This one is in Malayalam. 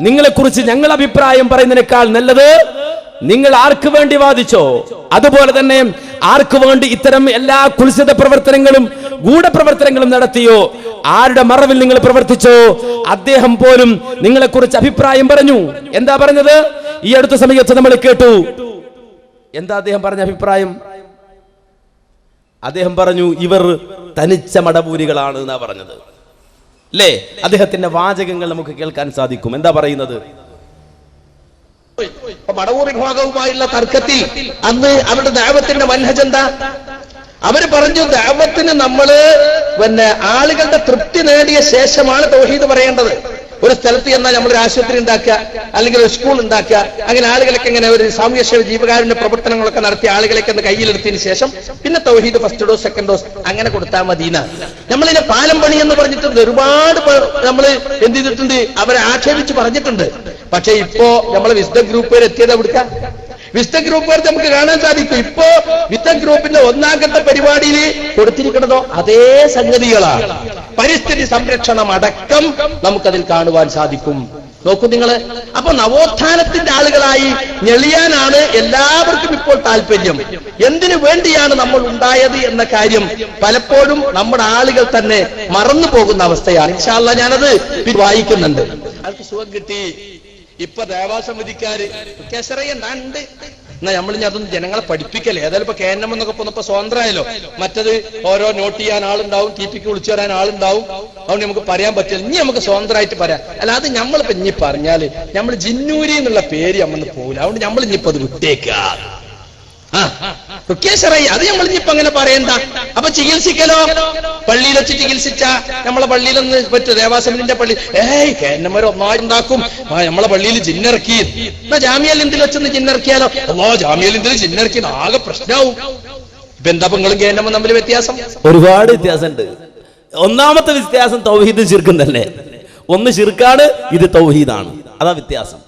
നിങ്ങളെക്കുറിച്ച് ഞങ്ങൾ അഭിപ്രായം പറയുന്നതിനേക്കാൾ നല്ലത് നിങ്ങൾ ആർക്ക് വേണ്ടി വാദിച്ചോ? അതുപോലെ തന്നെ ആർക്ക് വേണ്ടി ഇത്തരം എല്ലാ കുൽസിത പ്രവർത്തനങ്ങളും ഗൂഢപ്രവർത്തനങ്ങളും നടത്തിയോ? ആരുടെ മറവിൽ നിങ്ങൾ പ്രവർത്തിച്ചോ? അദ്ദേഹം പോലും നിങ്ങളെ കുറിച്ച് അഭിപ്രായം പറഞ്ഞു. എന്താ പറഞ്ഞത്? ഈ അടുത്ത സമയത്ത് നമ്മൾ കേട്ടു. എന്താ അദ്ദേഹം പറഞ്ഞ അഭിപ്രായം? അദ്ദേഹം പറഞ്ഞു ഇവർ തനിച്ച മടപൂരികളാണ് എന്നാ പറഞ്ഞത്. അല്ലേ അദ്ദേഹത്തിന്റെ വാചകങ്ങൾ നമുക്ക് കേൾക്കാൻ സാധിക്കും. എന്താ പറയുന്നത്? മടവൂർ വിഭാഗവുമായുള്ള തർക്കത്തിൽ അന്ന് അവരുടെ ദാവത്തിന്റെ മനഹജ് എന്താ? അവർ പറഞ്ഞു ദാവത്തിന് നമ്മൾ പിന്നെ ആളുകളുടെ തൃപ്തി നേടിയ ശേഷമാണ് തൗഹീദ് പറയേണ്ടത്. ഒരു സ്ഥലത്ത് ചെന്നാൽ നമ്മൾ ഒരു ആശുപത്രി ഉണ്ടാക്കുക അല്ലെങ്കിൽ ഒരു സ്കൂൾ ഉണ്ടാക്കുക. അങ്ങനെ ആളുകളൊക്കെ ഇങ്ങനെ ഒരു സാമൂഹ്യ ജീവകാരുണ്യ പ്രവർത്തനങ്ങളൊക്കെ നടത്തി ആളുകളൊക്കെ ഒന്ന് കയ്യിലെടുത്തതിന് ശേഷം പിന്നെ തൗഹീദ് ഫസ്റ്റ് ഡോസ് സെക്കൻഡ് ഡോസ് അങ്ങനെ കൊടുത്താൽ മദീന നമ്മളിതിനെ പാലം പണി എന്ന് പറഞ്ഞിട്ടുണ്ട്. ഒരുപാട് നമ്മൾ എന്ത് ചെയ്തിട്ടുണ്ട്? അവരെ ആക്ഷേപിച്ച് പറഞ്ഞിട്ടുണ്ട്. പക്ഷെ ഇപ്പോ നമ്മൾ വിശുദ്ധ ഗ്രൂപ്പുകാർ എത്തിയത് എവിടുക്ക? വിശുദ്ധ ഗ്രൂപ്പുകാർ നമുക്ക് കാണാൻ സാധിക്കും. ഇപ്പോ വിശുദ്ധ ഗ്രൂപ്പിന്റെ ഒന്നാം ഘട്ട പരിപാടിയിൽ കൊടുത്തിരിക്കുന്നതോ അതേ സംഗതികളാണ് പരിസ്ഥിതി സംരക്ഷണം അടക്കം നമുക്കതിൽ കാണുവാൻ സാധിക്കും. നോക്കൂ നിങ്ങൾ അപ്പൊ നവോത്ഥാനത്തിന്റെ ആളുകളായി ഞെളിയാനാണ് എല്ലാവർക്കും ഇപ്പോൾ താല്പര്യം. എന്തിനു വേണ്ടിയാണ് നമ്മൾ ഉണ്ടായത് എന്ന കാര്യം പലപ്പോഴും നമ്മുടെ ആളുകൾ തന്നെ മറന്നു പോകുന്ന അവസ്ഥയാണ്. ഇൻഷാല്ല ഞാനത് വായിക്കുന്നുണ്ട്. ആൾക്ക് സുഖം കിട്ടി. ഇപ്പൊ ദേവാസമിതിക്കാര് കേസറയുണ്ട് എന്നാ നമ്മൾ ഇനി അതൊന്നും ജനങ്ങളെ പഠിപ്പിക്കല്ലേ? ഏതായാലും ഇപ്പൊ കേന്ദ്രം എന്നൊക്കെ പോന്നപ്പോ സ്വതന്ത്രമായല്ലോ. മറ്റത് ഓരോ നോട്ട് ചെയ്യാൻ ആളുണ്ടാവും ടി പിക്ക് വിളിച്ചു വരാൻ ആളുണ്ടാവും. അതുകൊണ്ട് നമുക്ക് പറയാൻ പറ്റില്ല. ഇനി നമുക്ക് സ്വതന്ത്രമായിട്ട് പറയാം. അല്ലാതെ നമ്മളിപ്പോ ഇനി പറഞ്ഞാൽ നമ്മൾ ജിന്നൂരി എന്നുള്ള പേര് നമ്മൾ പോകില്ല അതുകൊണ്ട് നമ്മൾ ഇനിയിപ്പോ അത് വിട്ടേക്കുക. ആ. റുക്കേശ്വറായി അത് നമ്മൾ ഇനിയിപ്പോ അങ്ങനെ പറയണ്ട. അപ്പൊ ചികിത്സിക്കലോ? പള്ളിയിൽ വെച്ച് ചികിത്സിച്ച നമ്മളെ പള്ളിയിലൊന്ന് പറ്റു ദേവാസമിന്റെ പള്ളി. ഏയ് കേന്നന്മാർ ഒന്നായി ഉണ്ടാക്കും. നമ്മളെ പള്ളിയിൽ ജിന്നിറക്കി. എന്നാ ജാമ്യൽ എന്തിൽ വെച്ചൊന്ന് ജിന്നിറക്കിയാലോ? അല്ലോ ജാമ്യൽ എന്തിൽ ജിന്നിറക്കി. ആകെ പ്രശ്നമാവും ഇപ്പൊ എന്താ പെങ്ങളും കേന്നമ്മ തമ്മിൽ വ്യത്യാസം? ഒരുപാട് വ്യത്യാസമുണ്ട്. ഒന്നാമത്തെ വ്യത്യാസം തൗഹീദ് ചിർക്കും തന്നെ. ഒന്ന് ചിർക്കാണ് ഇത് തൗഹീദാണ്. അതാ വ്യത്യാസം.